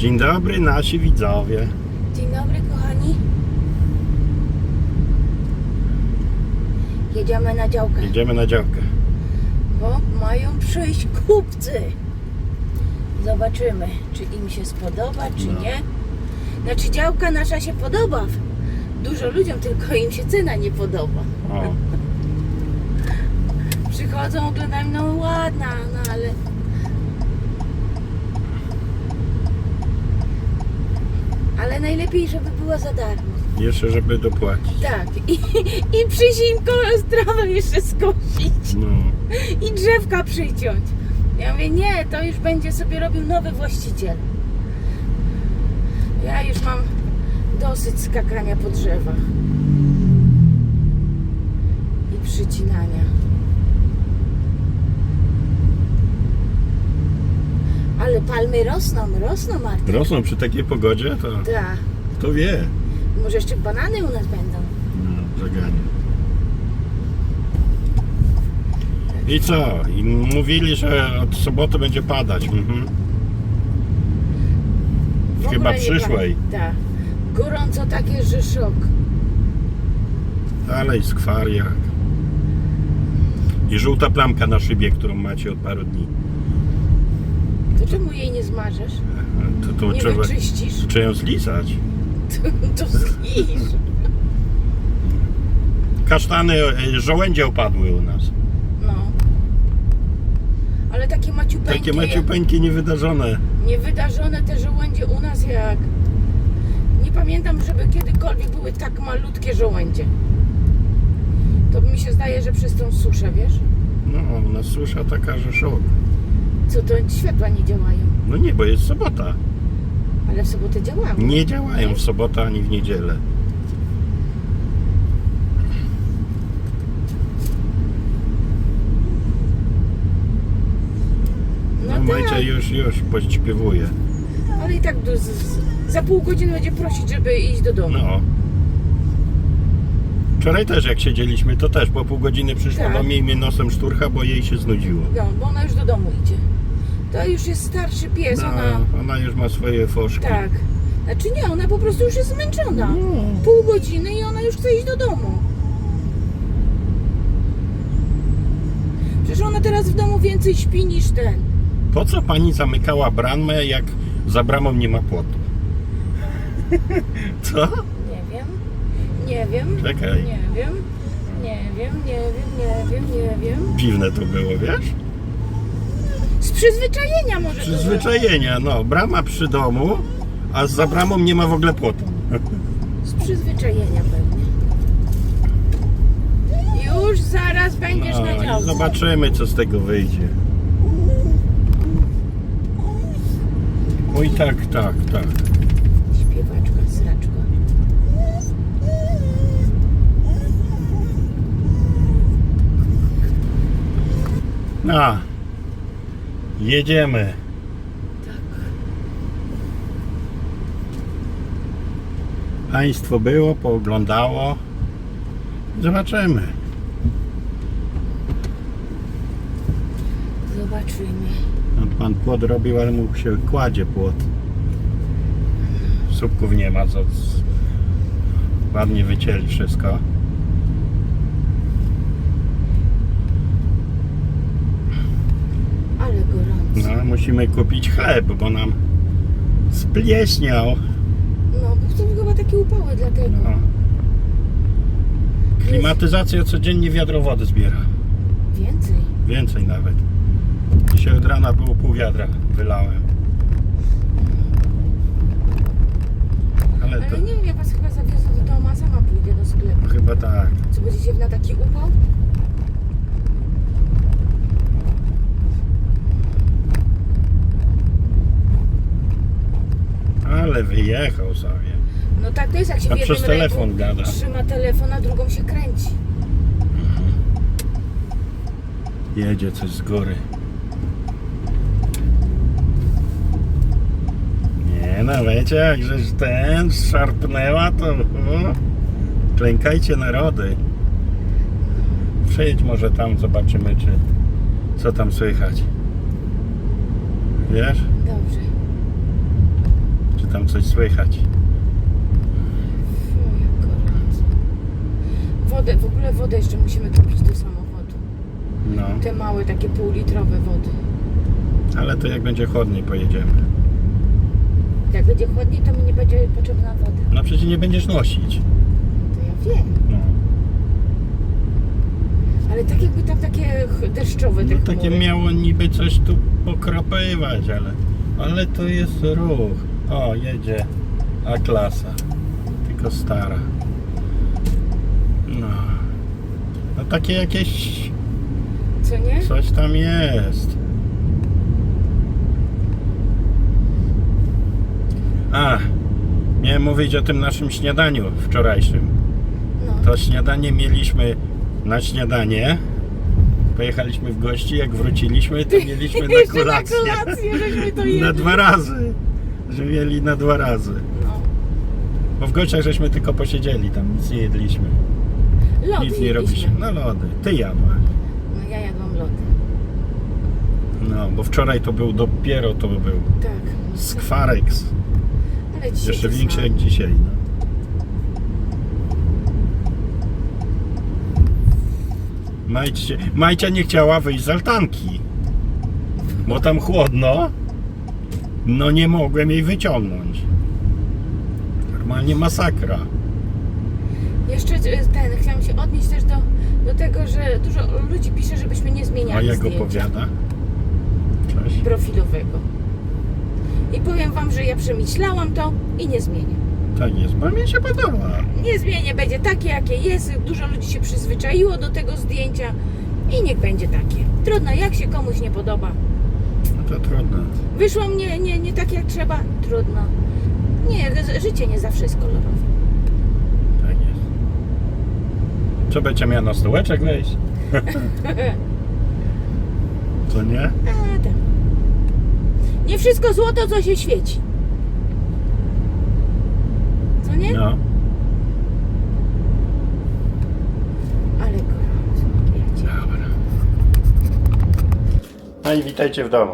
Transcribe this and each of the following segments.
Dzień dobry nasi widzowie. Dzień dobry, kochani. Jedziemy na działkę, Jedziemy na działkę. bo mają przyjść kupcy. Zobaczymy, czy im się spodoba, czy No. nie. Znaczy, działka nasza się podoba. Dużo ludziom, tylko im się cena nie podoba. O, Przychodzą, oglądają, no ładna, no ale... Ale najlepiej, żeby była za darmo. jeszcze żeby dopłacić. Tak. I, i przyjść im ko- trawę jeszcze skosić. No, I drzewka przyciąć. Ja mówię, nie, to już będzie sobie robił nowy właściciel. Ja już mam dosyć skakania po drzewach. I przycinania. Ale palmy rosną, rosną, Marta. rosną przy takiej pogodzie, to Tak. kto wie. Może jeszcze banany u nas będą. No, zaganie. I co? I mówili, że od soboty będzie padać. Mhm. W Chyba nie przyszłej. Tak. Gorąco takie, że szok. Dalej skwar jak. I żółta plamka na szybie, którą macie od paru dni. Czemu jej nie zmarzesz? To, to Nie trzeba, wyczyścisz? trzeba ją zlizać. To, to. Kasztany, e, żołędzie opadły u nas. No. Ale takie maciupeńkie, Takie maciupeńkie, niewydarzone. niewydarzone te żołędzie u nas jak... Nie pamiętam, żeby kiedykolwiek były tak malutkie żołędzie. To mi się zdaje, że przez tą suszę, wiesz? No, u nas susza taka, że szok. Co to światła nie działają. No nie, bo jest sobota. Ale w sobotę działały. Nie działają w sobotę ani w niedzielę. No, No, tak, już, już pośpiewuje. ale i tak z, z, za pół godziny będzie prosić, żeby iść do domu. No. Wczoraj też jak siedzieliśmy, to też po pół godziny przyszła Tak. do mnie i mnie nosem szturcha, bo jej się znudziło. No, bo ona już do domu idzie. To już jest starszy pies, No, ona... ona już ma swoje foszki. Tak. Znaczy nie, ona po prostu już jest zmęczona. No. Pół godziny i ona już chce iść do domu. Przecież ona teraz w domu więcej śpi niż ten. Po co pani zamykała bramę, jak za bramą nie ma płotu? Co? Nie wiem. Nie wiem. Czekaj. Nie wiem. Nie wiem, nie wiem, nie wiem, nie wiem. Dziwne to było, wiesz? Z przyzwyczajenia może Przyzwyczajenia, no. Brama przy domu, a za bramą nie ma w ogóle płotu. Z przyzwyczajenia pewnie. Już zaraz będziesz na No, i działce. zobaczymy, co z tego wyjdzie. Oj, tak, tak, tak. Śpiewaczka, sraczka. No. Jedziemy. Tak. Państwo było, pooglądało. Zobaczymy. Zobaczymy. No, Pan płot robił, ale mu się kładzie płot. Słupków nie ma, co ładnie wycięli wszystko. Ale gorąco. No, musimy kupić chleb, bo nam spleśniał. No, bo to chyba takie upały dlatego. No. Klimatyzacja codziennie wiadro wody zbiera. Więcej. Więcej nawet. Dzisiaj od rana było pół wiadra wylałem. Ale to Ale nie wiem, ja was chyba zawiozę do domu, a sama pójdę do sklepu. chyba tak. Co, będziecie na taki upał? Ale wyjechał sobie. No tak to jest, jak się A w jednym przez telefon ręku gada. trzyma telefon, a drugą się kręci. Jedzie coś z góry. Nie no, wiecie, jak żeś ten szarpnęła, to o, klękajcie narody. Przejdź może tam, zobaczymy, czy co tam słychać. Wiesz? Dobrze. Coś słychać. Fuj, jak gorąco. Wodę, w ogóle wodę jeszcze musimy kupić do samochodu. No, Te małe, takie półlitrowe wody. ale to jak będzie chłodniej pojedziemy. Jak będzie chłodniej, to mi nie będzie potrzebna woda. No przecież nie będziesz nosić. To ja wiem. No, Ale tak jakby tam takie ch- deszczowe te no takie chmury. miało niby coś tu pokropywać, ale, ale to jest ruch. O, jedzie A-klasa, tylko stara. No, no takie jakieś Co nie? Coś tam jest. A, miałem mówić o tym naszym śniadaniu wczorajszym. No. To śniadanie mieliśmy na śniadanie. Pojechaliśmy w gości, jak wróciliśmy, to mieliśmy na Jeszcze na kolację. kolację, żeśmy to Na jedli. dwa razy. Że mieli na dwa razy. Bo w gościach żeśmy tylko posiedzieli, tam nic nie jedliśmy. Lody nic nie jedliśmy. robiliśmy. No lody. Ty jadłaś. No ja jadłam lody. No, bo wczoraj to był dopiero to był Tak. skwareks. Ale dzisiaj Jeszcze to większy samo. jak dzisiaj. No. Majcie, Majcia nie chciała wyjść z altanki. Bo tam chłodno. No nie mogłem jej wyciągnąć. Normalnie masakra. Jeszcze e, ten, chciałam się odnieść też do, do tego, że dużo ludzi pisze, żebyśmy nie A zmieniali jak zdjęcia opowiada? Coś? profilowego. I powiem wam, że ja przemyślałam to i nie zmienię. Tak jest, bo mi się podoba. Nie zmienię, będzie takie jakie jest. Dużo ludzi się przyzwyczaiło do tego zdjęcia i niech będzie takie. Trudno, jak się komuś nie podoba. To trudno. Wyszło mnie nie, nie tak jak trzeba, trudno. Nie, życie nie zawsze jest kolorowe. Tak jest. Co będzie miała na stołeczek wejść? Co nie? A, tak. Nie wszystko złoto, co się świeci. Co nie? No. Ale gorąco. Dobra. No i witajcie w domu.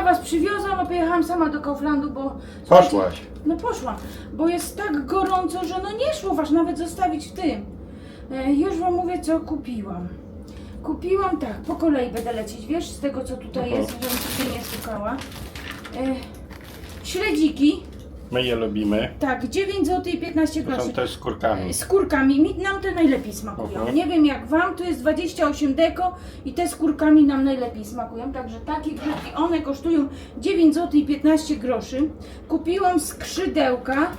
Ja was przywiozłam, a pojechałam sama do Kauflandu, bo... Poszłaś. No poszłam, bo jest tak gorąco, że no nie szło was nawet zostawić w tym. E, już wam mówię, co kupiłam. Kupiłam tak, po kolei będę lecieć, wiesz, z tego co tutaj Mhm. jest, żebym tutaj nie szukała. E, śledziki, My je lubimy. tak, 9 zł i 15 To groszy. są te z kurkami. Z kurkami, mi, nam te najlepiej smakują. Mhm. Nie wiem jak wam, to jest 28 deko i te z kurkami nam najlepiej smakują. Także takie grzybki, one kosztują 9 zł i 15 groszy. Kupiłam skrzydełka.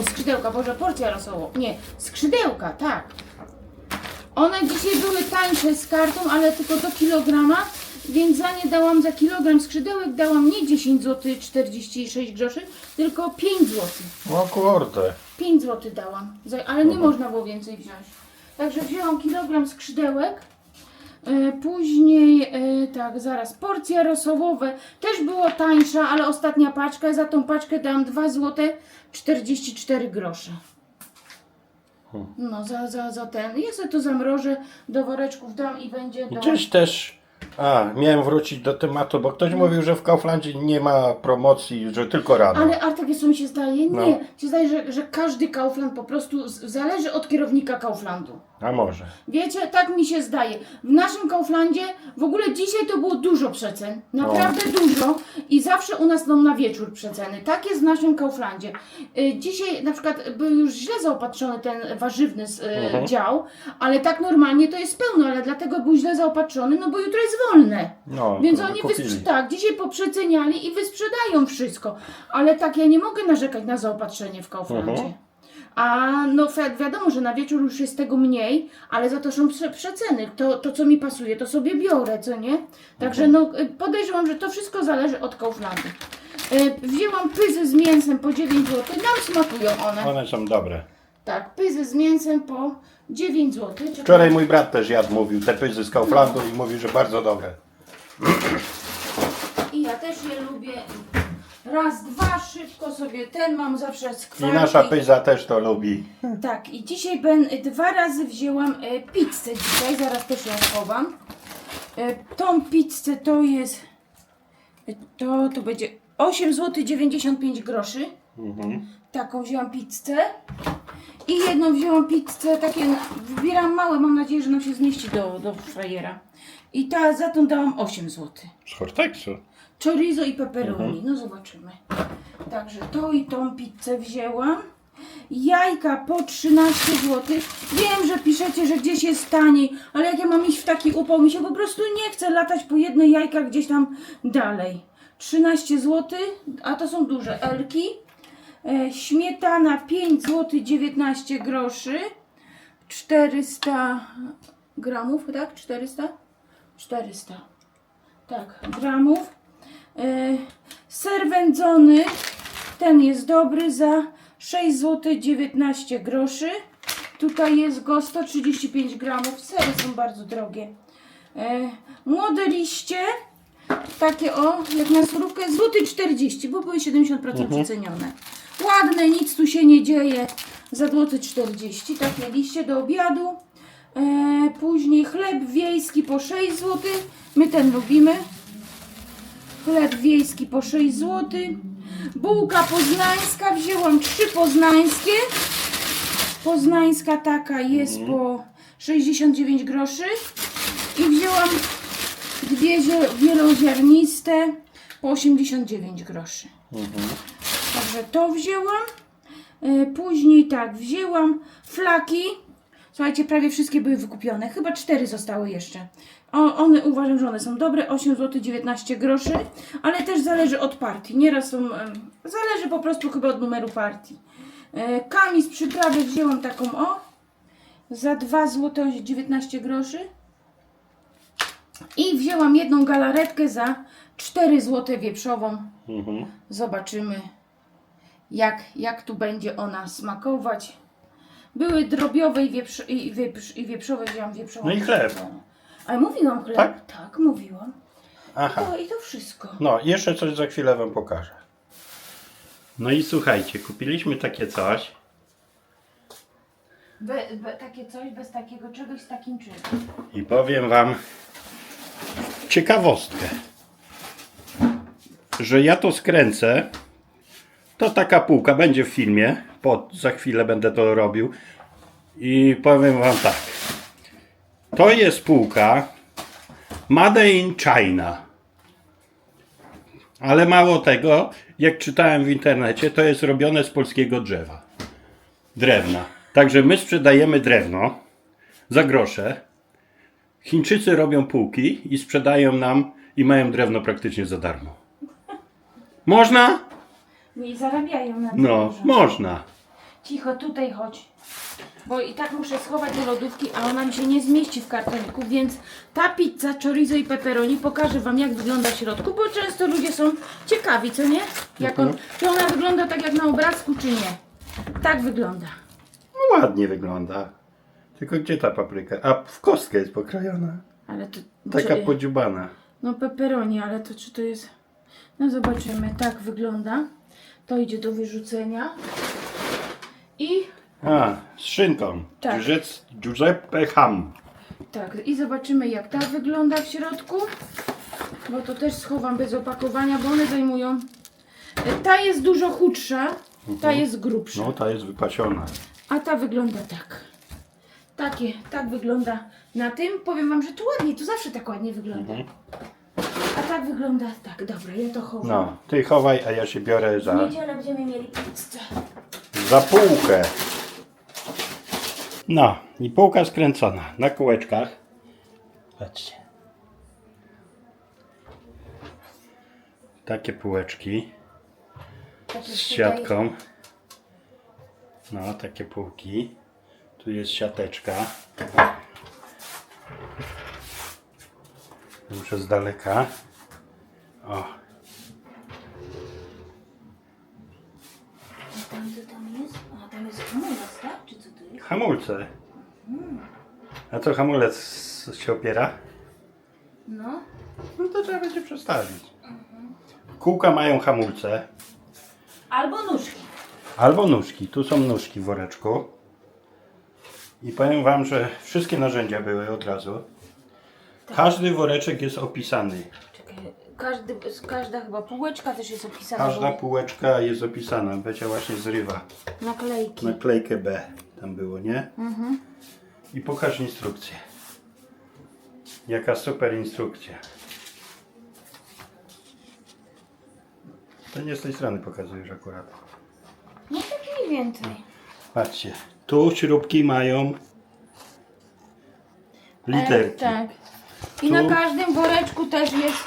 O, skrzydełka, Boże, porcja rosołu. Nie, skrzydełka, tak. One dzisiaj były tańsze z kartą, ale tylko do kilograma, więc za nie dałam za kilogram skrzydełek, dałam nie 10 zł 46 groszy, tylko 5 zł. O kurde. 5 zł dałam, za- ale nie można było więcej wziąć. Także wzięłam kilogram skrzydełek. E, Później, e, tak, zaraz, porcje rosołowe też było tańsza, ale ostatnia paczka, za tą paczkę dałam 2 zł 44 grosze. No, za, za, za ten. Ja sobie to zamrożę, do woreczków dam i będzie do... Gdzieś też. A, miałem wrócić do tematu, bo ktoś mówił, że w Kauflandzie nie ma promocji, że tylko rano. Ale Artek, jest, co mi się zdaje? Nie. No. Mi się zdaje, że, że każdy Kaufland po prostu z- zależy od kierownika Kauflandu. A może. Wiecie, tak mi się zdaje. W naszym Kauflandzie w ogóle dzisiaj to było dużo przecen. Naprawdę dużo. I zawsze u nas są na wieczór przeceny. Tak jest w naszym Kauflandzie. Y, Dzisiaj na przykład był już źle zaopatrzony ten warzywny s- y, Mhm. dział, ale tak normalnie to jest pełno, ale dlatego był źle zaopatrzony, no bo jutro jest wolne. No, Więc oni wysprze- tak, dzisiaj poprzeceniali i wysprzedają wszystko. Ale tak ja nie mogę narzekać na zaopatrzenie w Kauflandzie. Mhm. A no wi- wiadomo, że na wieczór już jest tego mniej, ale za to są prze, przeceny. To, to co mi pasuje, to sobie biorę, co nie? Także Mhm. no y, podejrzewam, że to wszystko zależy od Kauflandu. Y, Wzięłam pyzy z mięsem po 9 zł. Nam smakują one. One są dobre. Tak, pyzy z mięsem po 9 zł. Wczoraj mój brat też jadł, mówił te pyzy z Kauflandu i mówił, że bardzo dobre. I ja też je lubię. Raz, dwa, szybko sobie ten mam zawsze z I kwarki. nasza pyza też to lubi. Tak, i dzisiaj ben, dwa razy wzięłam e, pizzę dzisiaj, zaraz też ją chowam. E, tą pizzę to jest, e, to, to będzie 8 zł 95 groszy. Mhm. Taką wzięłam pizzę. I jedną wzięłam pizzę, takie wybieram małe, mam nadzieję, że nam się zmieści do, do frajera. I ta, za tą dałam 8 zł. Z Hortexu. Chorizo i pepperoni, no zobaczymy. Także to i tą pizzę wzięłam. Jajka po 13 zł. Wiem, że piszecie, że gdzieś jest taniej, ale jak ja mam iść w taki upał, mi się po prostu nie chce latać po jednej jajka gdzieś tam dalej. 13 zł, a to są duże elki. E, śmietana 5 zł 19 groszy. 400 gramów, tak? 400? 400. Tak, gramów. E, ser wędzony, ten jest dobry za 6 zł 19 groszy. Tutaj jest go 135 gramów. Sery są bardzo drogie. E, młode liście, takie o, jak na surówkę, złoty 40, bo były 70% przecenione. Ładne, nic tu się nie dzieje. Za złoty 40, takie liście do obiadu. E, później chleb wiejski po 6 zł. My ten lubimy. Chleb wiejski po 6 zł. Bułka poznańska, wzięłam trzy poznańskie. Poznańska taka jest po 69 groszy. I wzięłam dwie wieloziarniste po 89 groszy. Także to wzięłam. E, Później tak, wzięłam flaki. Słuchajcie, prawie wszystkie były wykupione. Chyba cztery zostały jeszcze. O, one uważam, że one są dobre. 8 zł 19 groszy, ale też zależy od partii. Nieraz są. em, Zależy po prostu chyba od numeru partii. E, Kami z przyprawy wzięłam taką o. Za 2 zł 19 groszy. I wzięłam jedną galaretkę za 4 zł wieprzową. Mhm. Zobaczymy, jak, jak tu będzie ona smakować. Były drobiowe i, wieprz, i, wieprz, i wieprzowe, wziąłam wieprzową. No i chleb. Ale mówiłam chleb. Tak? Tak, mówiłam. Aha. O, i to wszystko. No, jeszcze coś za chwilę Wam pokażę. No i słuchajcie, kupiliśmy takie coś. Be, be, takie coś bez takiego czegoś z takim czymś. I powiem Wam ciekawostkę, że ja to skręcę. To taka półka będzie w filmie. Po, za chwilę będę to robił. I powiem Wam tak. To jest półka Made in China. Ale mało tego, jak czytałem w internecie, to jest robione z polskiego drzewa. Drewna. Także my sprzedajemy drewno za grosze. Chińczycy robią półki i sprzedają nam i mają drewno praktycznie za darmo. Można? Nie zarabiają na tym No, dużo. można. Cicho, tutaj chodź. Bo i tak muszę schować do lodówki, a ona mi się nie zmieści w kartoniku, więc ta pizza, chorizo i pepperoni pokażę Wam jak wygląda w środku, bo często ludzie są ciekawi, co nie? Jak on, czy ona wygląda tak jak na obrazku, czy nie. Tak wygląda. No, ładnie wygląda. Tylko gdzie ta papryka? A w kostkę jest pokrojona. Ale to... Taka czy, podziubana. No pepperoni, ale to czy to jest... No zobaczymy, tak wygląda. To idzie do wyrzucenia. I A, z szynką. Tak. Giuseppe- Giuseppe Ham. Tak, i zobaczymy jak ta wygląda w środku. Bo to też schowam bez opakowania, bo one zajmują. E, Ta jest dużo chudsza, ta jest grubsza. No, ta jest wypasiona. A ta wygląda tak. Takie, tak wygląda na tym. Powiem wam, że tu ładnie, tu zawsze tak ładnie wygląda. A tak wygląda tak, dobra, ja to chowam. No, ty chowaj, a ja się biorę W za, niedzielę będziemy mieli pizzę. za półkę. No, i półka skręcona na kółeczkach. Patrzcie. Takie półeczki Takie z tutaj- siatką. No, takie półki. Tu jest siateczka. Muszę z daleka. O, A tam co tam jest? A tam jest hamulec, tak? Czy co to jest? hamulce. A co hamulec się opiera? No. No to trzeba będzie przestawić. Kółka mają hamulce. Albo nóżki. Albo nóżki. Tu są nóżki w woreczku. I powiem Wam, że wszystkie narzędzia były od razu. Każdy woreczek jest opisany. Czekaj, każdy, każda chyba półeczka też jest opisana. Każda bo półeczka jest opisana. Becia właśnie zrywa. naklejki. Naklejkę B tam było, nie? Mhm. I pokaż instrukcję. Jaka super instrukcja. To nie z tej strony pokazujesz akurat. No tak mniej więcej. Patrzcie, tu śrubki mają literki. E, tak. I na każdym woreczku też jest.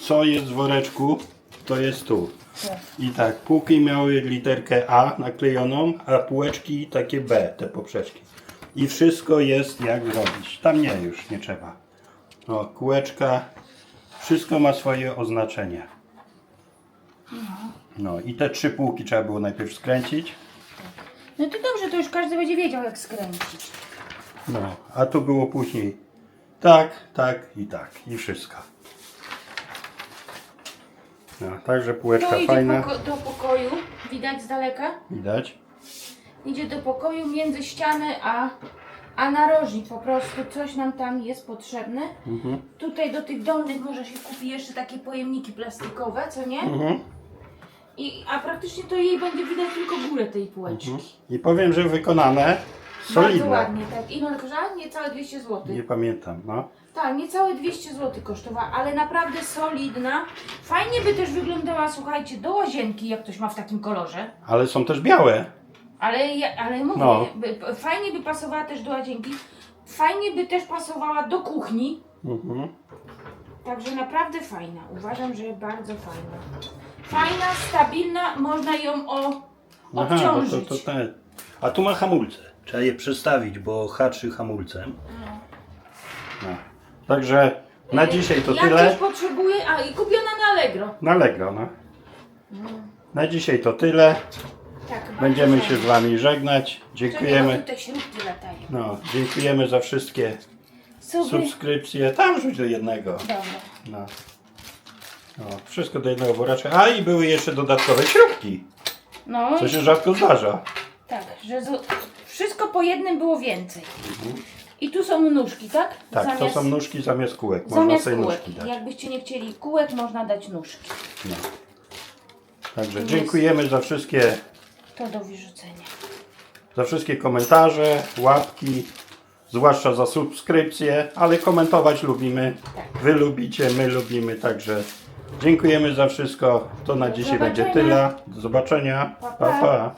Co jest w woreczku, to jest tu. Tak. I tak, półki miały literkę A naklejoną, a półeczki takie B, te poprzeczki. I wszystko jest jak zrobić. Tam nie, już nie trzeba. No, kółeczka, wszystko ma swoje oznaczenie. No i te trzy półki trzeba było najpierw skręcić. No to dobrze, to już każdy będzie wiedział jak skręcić. No, a tu było później tak, tak i tak. I wszystko. No, także półeczka To idzie fajna. poko- do pokoju, widać z daleka. Widać? Idzie do pokoju między ścianę a, a narożnik. Po prostu coś nam tam jest potrzebne. Mhm. Tutaj do tych dolnych może się kupi jeszcze takie pojemniki plastikowe, co nie? Mhm. I, a praktycznie to jej będzie widać tylko górę tej półeczki. I powiem, że wykonane Bardzo solidnie. ładnie, tak. Kosztowała? Niecałe 200 zł. Nie pamiętam, no. Tak, niecałe 200 zł kosztowała, ale naprawdę solidna. Fajnie by też wyglądała, słuchajcie, do łazienki, jak ktoś ma w takim kolorze. Ale są też białe. Ale, ja, ale mówię, No. by, fajnie by pasowała też do łazienki. Fajnie by też pasowała do kuchni. Mhm. Także naprawdę fajna. Uważam, że bardzo fajna. Fajna, stabilna, można ją o, Aha, bo odciążyć. to, to. A tu ma hamulce. Trzeba je przestawić, bo hatrzy hamulcem. No. Także na dzisiaj to Jak tyle. coś potrzebuję, a i kupiona na Allegro. Na Allegro, no. Na dzisiaj to tyle. Tak, Będziemy się z Wami żegnać. Czekaj, bo Dziękujemy. tutaj śrubki latają. No, dziękujemy za wszystkie Sobie. subskrypcje. Tam rzuć do jednego. Dobra. No. No, wszystko do jednego woreczka. A i były jeszcze dodatkowe śrubki. No, Co się rzadko zdarza. tak, że wszystko po jednym było więcej. I tu są nóżki, tak? Tak, to są nóżki zamiast kółek. Można Zamiast sobie kółek. nóżki dać. Jakbyście nie chcieli kółek, można dać nóżki. No. Także dziękujemy za wszystkie, To do wyrzucenia. za wszystkie komentarze, łapki, zwłaszcza za subskrypcje, ale komentować lubimy. Tak. Wy lubicie, my lubimy, także dziękujemy za wszystko. To na dzisiaj będzie zobaczenia. tyle. Do zobaczenia. Pa. pa. pa.